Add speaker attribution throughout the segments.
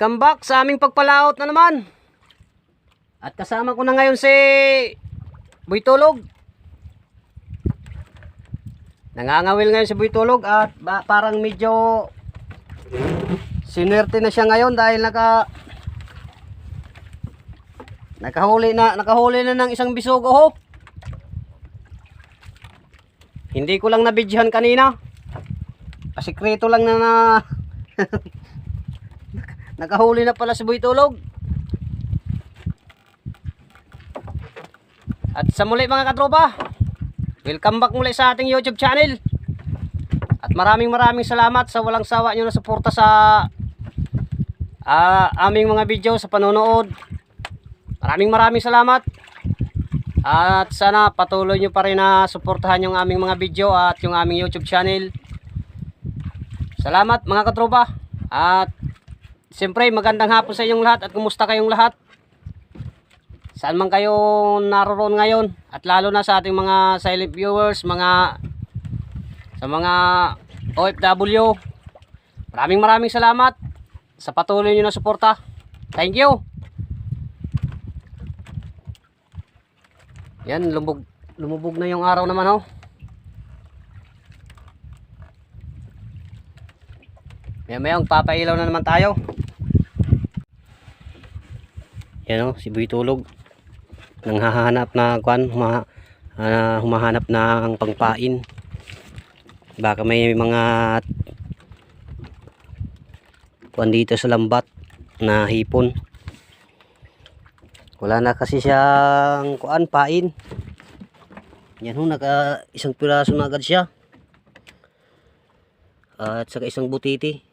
Speaker 1: Welcome back sa aming pagpalaot na naman. At kasama ko na ngayon si Boy Tulog. Nangangawil ngayon si Boy Tulog at ba, parang medyo sinwerte na siya ngayon dahil naka nakahuli na nakahuli na ng isang bisugo ho. Hindi ko lang nabidyohan kanina. Pasikreto lang na na Nakahuli na pala si Boy Tulog. At sa muli mga katropa, welcome back muli sa ating YouTube channel. At maraming maraming salamat sa walang sawa nyo na suporta sa ah, aming mga video sa panonood. Maraming maraming salamat. At sana patuloy nyo pa rin na suportahan yung aming mga video at yung aming YouTube channel. Salamat mga katropa. At Siyempre, magandang hapon sa inyong lahat at kumusta kayong lahat? Saan man kayo naroon ngayon? At lalo na sa ating mga silent viewers, mga sa mga OFW. Maraming maraming salamat sa patuloy nyo na suporta. Thank you! Yan, lumubog, lumubog na yung araw naman oh. Maya maya, papailaw na naman tayo. Yan o, si Boy. Nang hahanap na kwan, huma, ah, humahanap ng pangpain. Baka may mga kwan dito sa lambat na hipon. Wala na kasi siyang kuan pain. Yan ho, naka isang piraso na agad siya. At saka isang butiti.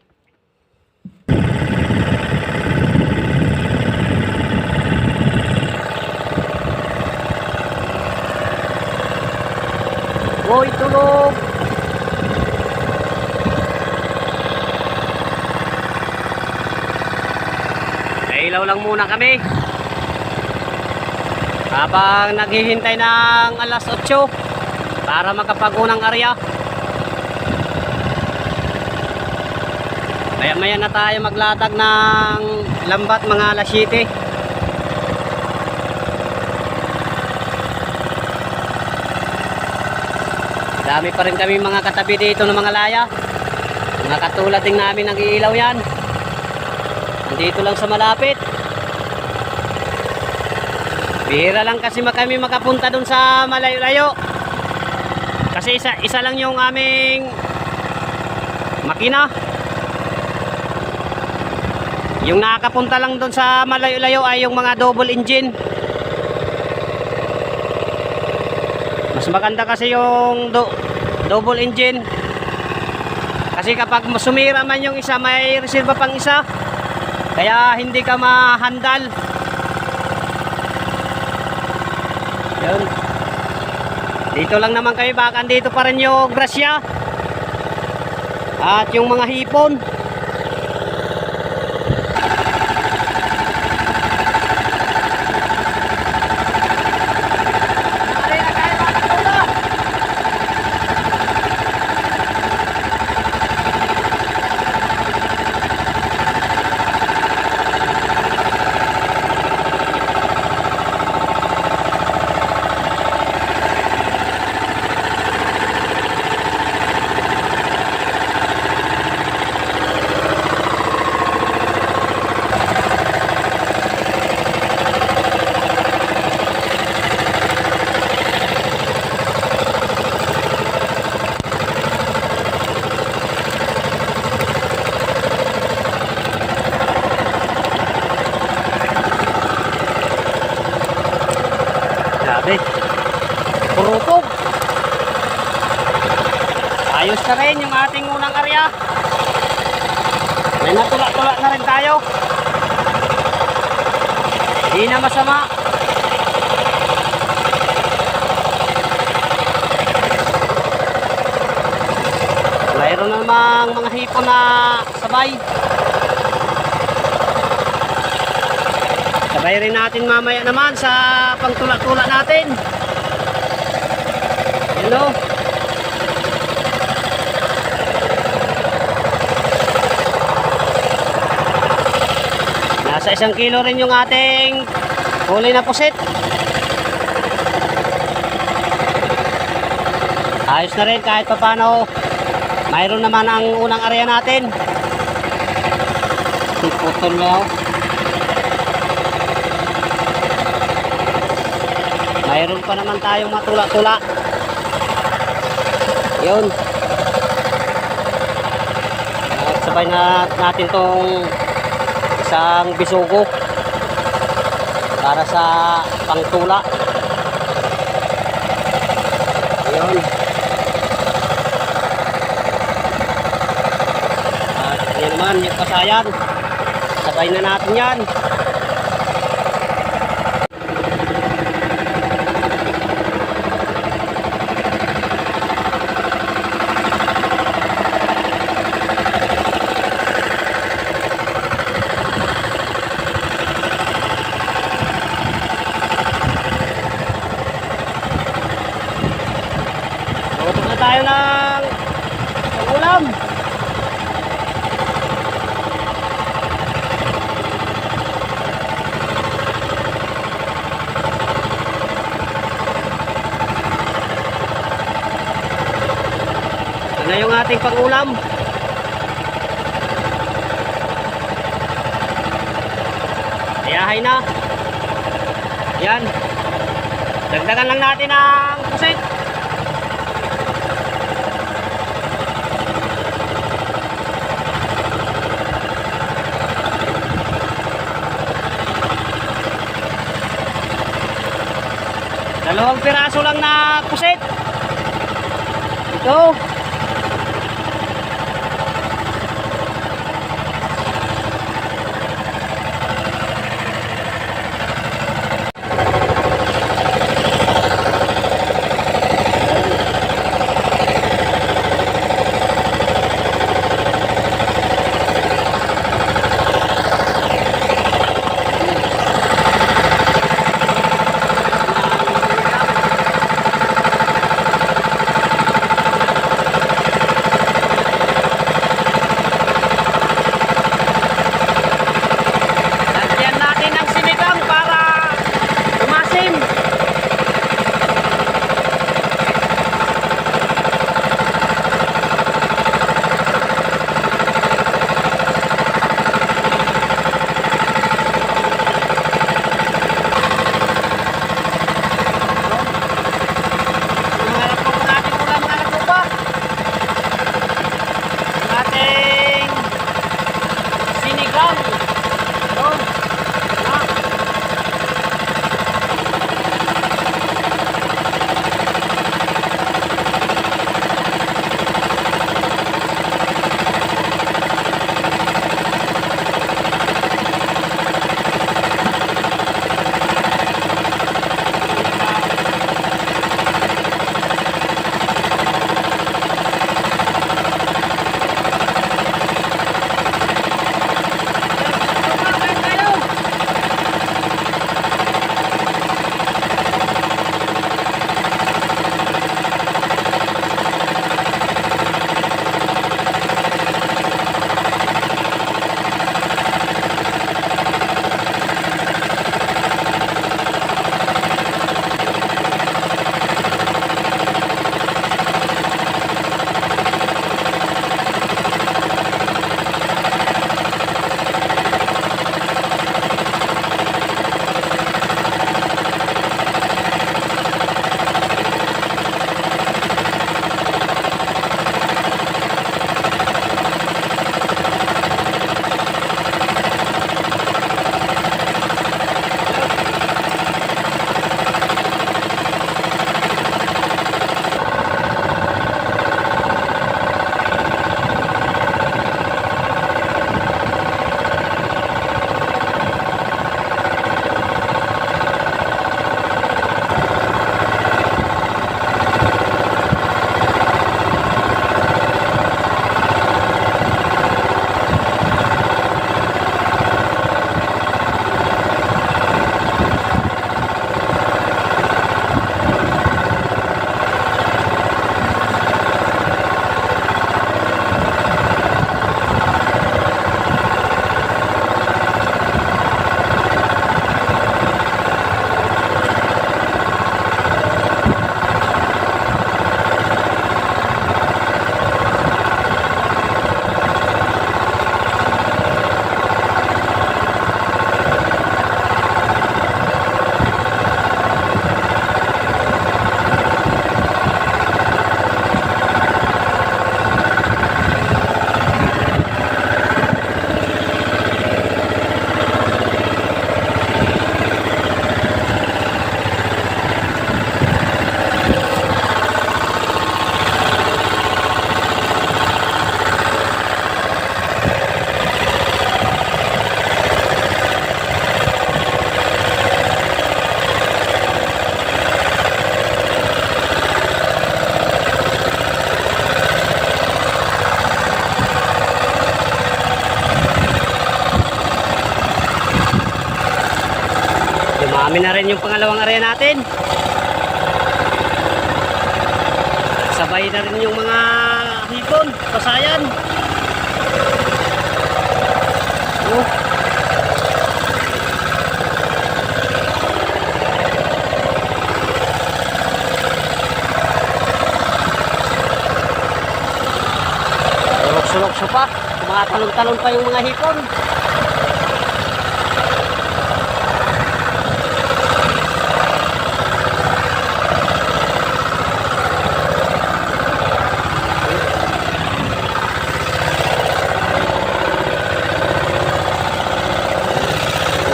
Speaker 1: Hoy, tulog! Nailaw lang muna kami. Habang naghihintay ng alas 8 para makapagunang area. Maya maya na tayo maglatag ng lambat mga alas 7. Dami pa rin kami mga katabi dito ng mga laya. Mga katulad din namin nag-iilaw yan. Nandito lang sa malapit. Bihira lang kasi kami makapunta dun sa malayo-layo. Kasi isa, isa lang yung aming makina. Yung nakakapunta lang dun sa malayo-layo ay yung mga double engine. Mas maganda kasi yung do, double engine. Kasi kapag sumira man yung isa, may reserva pang isa. Kaya hindi ka mahandal. Yun. Dito lang naman kami baka dito pa rin yung grasya. At yung mga hipon. Grabe. Purupog. Ayos na rin yung ating unang area. May natula-tula na rin tayo. Hindi na masama. Mayroon na namang mga hipon na sabay. Sabay rin natin mamaya naman sa pangtula-tula natin. Hello. Nasa isang kilo rin yung ating huli na pusit. Ayos na rin kahit paano. Mayroon naman ang unang area natin. Putol na ako. Mayroon pa naman tayong matula-tula. Yun. Sabay na natin tong isang bisugo para sa pangtula. Yun. At yan naman, yung kasayan. Sabay na natin yan. Luto na tayo ng ulam. Yung ating pang-ulam? Ayahay na. Yan. Dagdagan lang natin ang pusit. Dalawang piraso lang na pusit. Ito. Yung pangalawang area natin. Sabay na rin yung mga hipon, pasayan. Oh. Sulok-sulok siya pa. Tumatalon-talon pa yung mga hipon.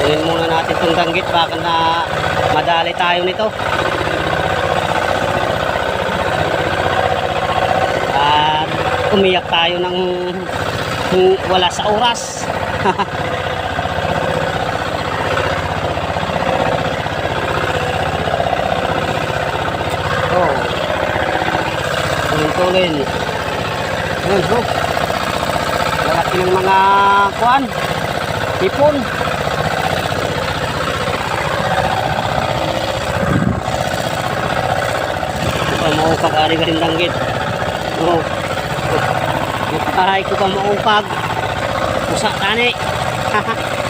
Speaker 1: Kunin muna natin itong danggit baka na madali tayo nito. At umiyak tayo ng wala sa oras. oh. Tulin-tulin. Yun, oh. Lalaki ng mga kuan. Hipon. Pa maupag ari ka rin danggit oo. Ay ko pa maupag. Usa tani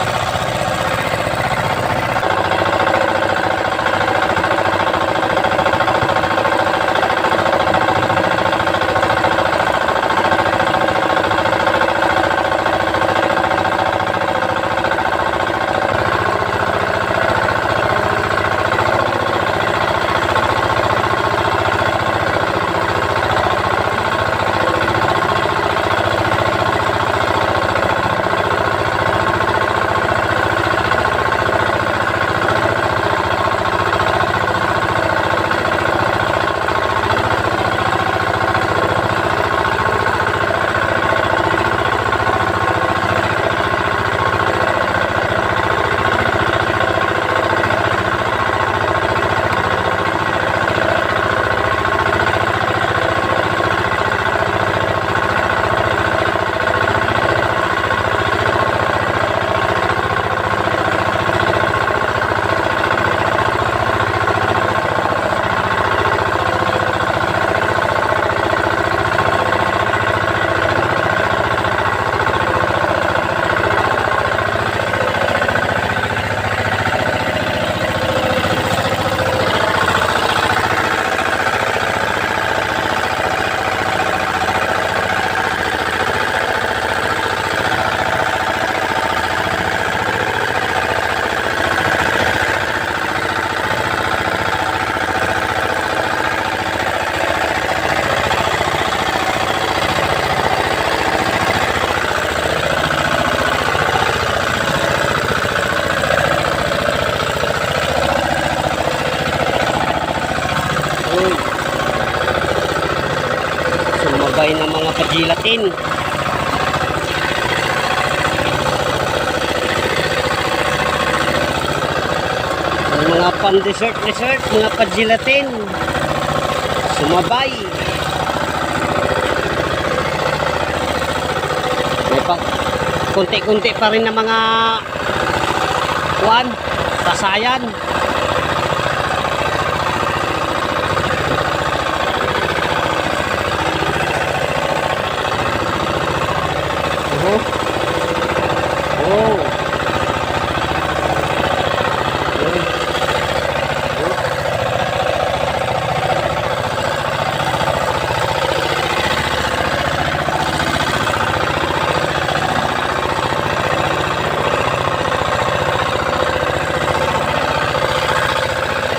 Speaker 1: Ang mga pan-dessert dessert, mga pagilatin. Sumabay. May pa kunti-kunti pa rin na mga kuan, pasayan. Oh. Oh.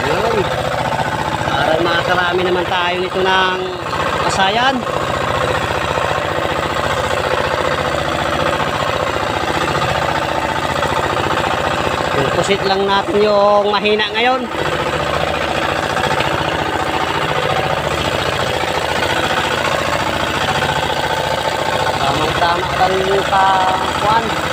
Speaker 1: Yun. Para makakarami naman tayo nito ng kasayan. Pusit lang natin yung mahina ngayon. Tamang-tama pa kuan. mga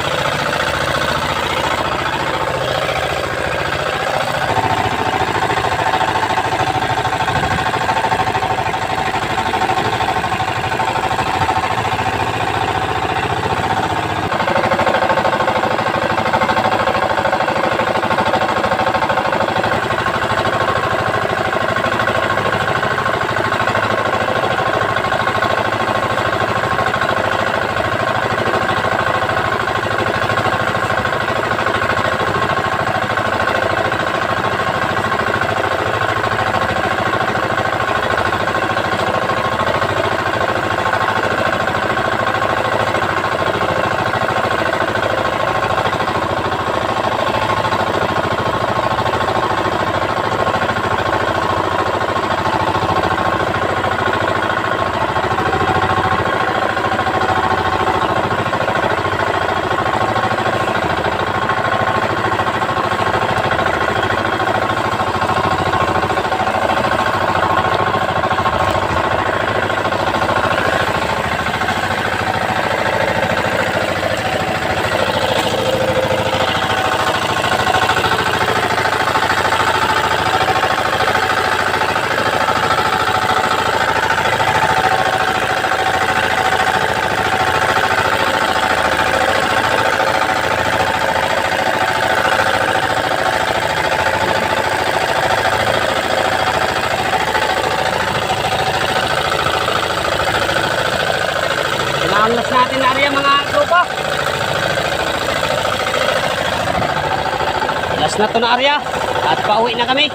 Speaker 1: Last na to na area at pauwi na kami.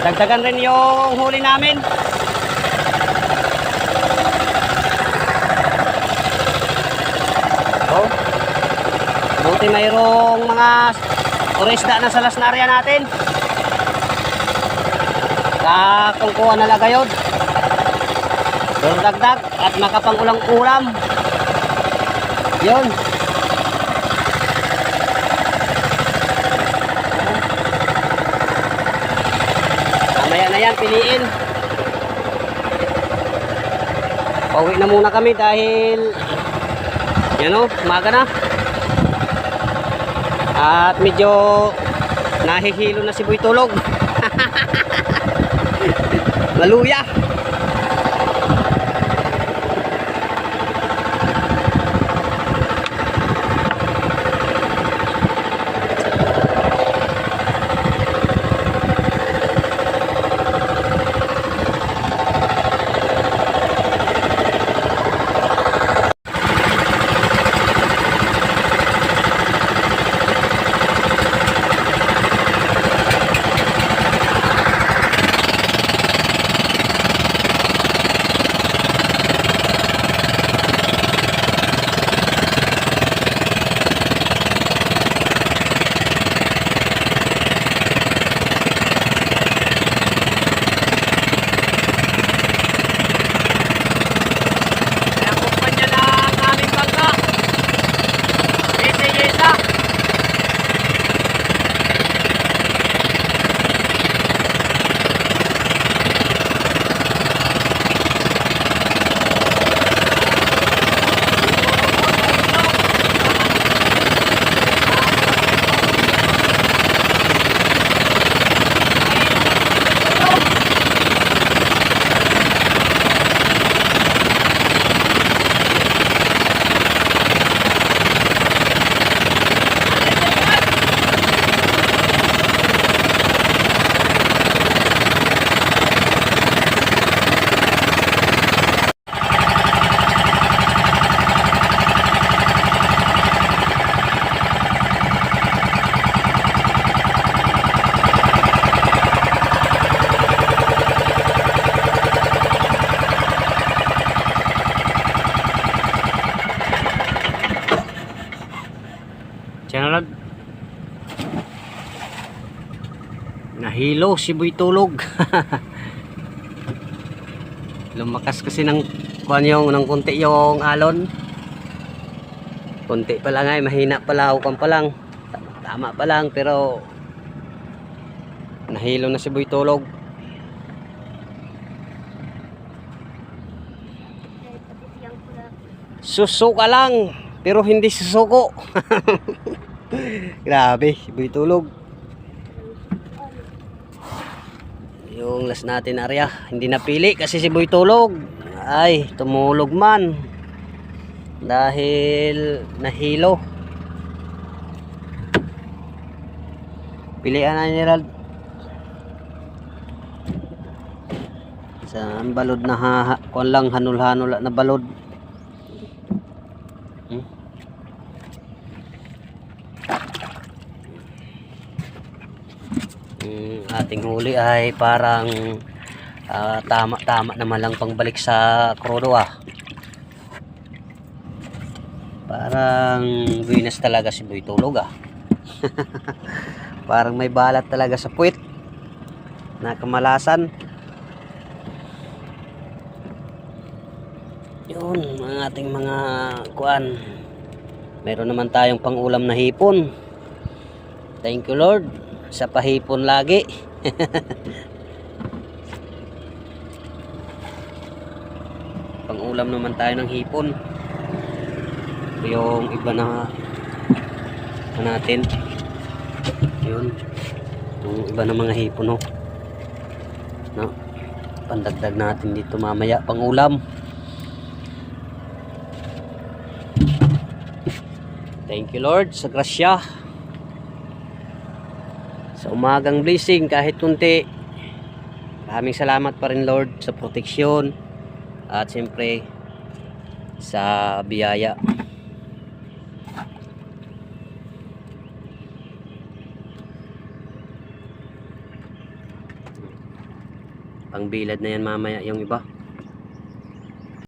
Speaker 1: Dagdagan rin yung huli namin. Oh. Buti mayroong mga turisda na sa lasnarya natin. Kakungkuha na lagayod. Doon dagdag at makapangulang ulam. Yun. Mamaya na yan, piliin. Pauwi na muna kami dahil yan o, umaga na. At medyo nahihilo na si Boy Tulog. Maluya. Nahilo si Boy Tulog. Lumakas kasi ng kuan yung ng konti yung alon. Konti pa lang ay mahina pala ukan pa lang. Tama pa lang pero nahilo na si Boy Tulog. Susuka lang pero hindi susuko. Grabe, si Boy Tulog. Last natin area, hindi napili kasi si Boy Tulog. Ay, tumulog man. Dahil nahilo. Pilihan na ni Rald. Sa balod na ha, lang hanul-hanul na balod. Hmm? Yung ating huli ay parang ah, tama-tama naman lang pangbalik sa krodo ah. Parang buinas talaga si Boy Tulog ah. parang may balat talaga sa puwit. Nakamalasan. Yun, mga ating mga kuan. Meron naman tayong pangulam na hipon. Thank you Lord sa pahipon lagi. Pangulam naman tayo ng hipon. Yung iba na na natin. Yun. Yung iba na mga hipon no. No. Pandagdag natin dito mamaya pangulam. Thank you Lord sa grasya umagang blessing kahit kunti maraming salamat pa rin Lord sa proteksyon at siyempre sa biyaya. Pangbilad na yan mamaya yung iba.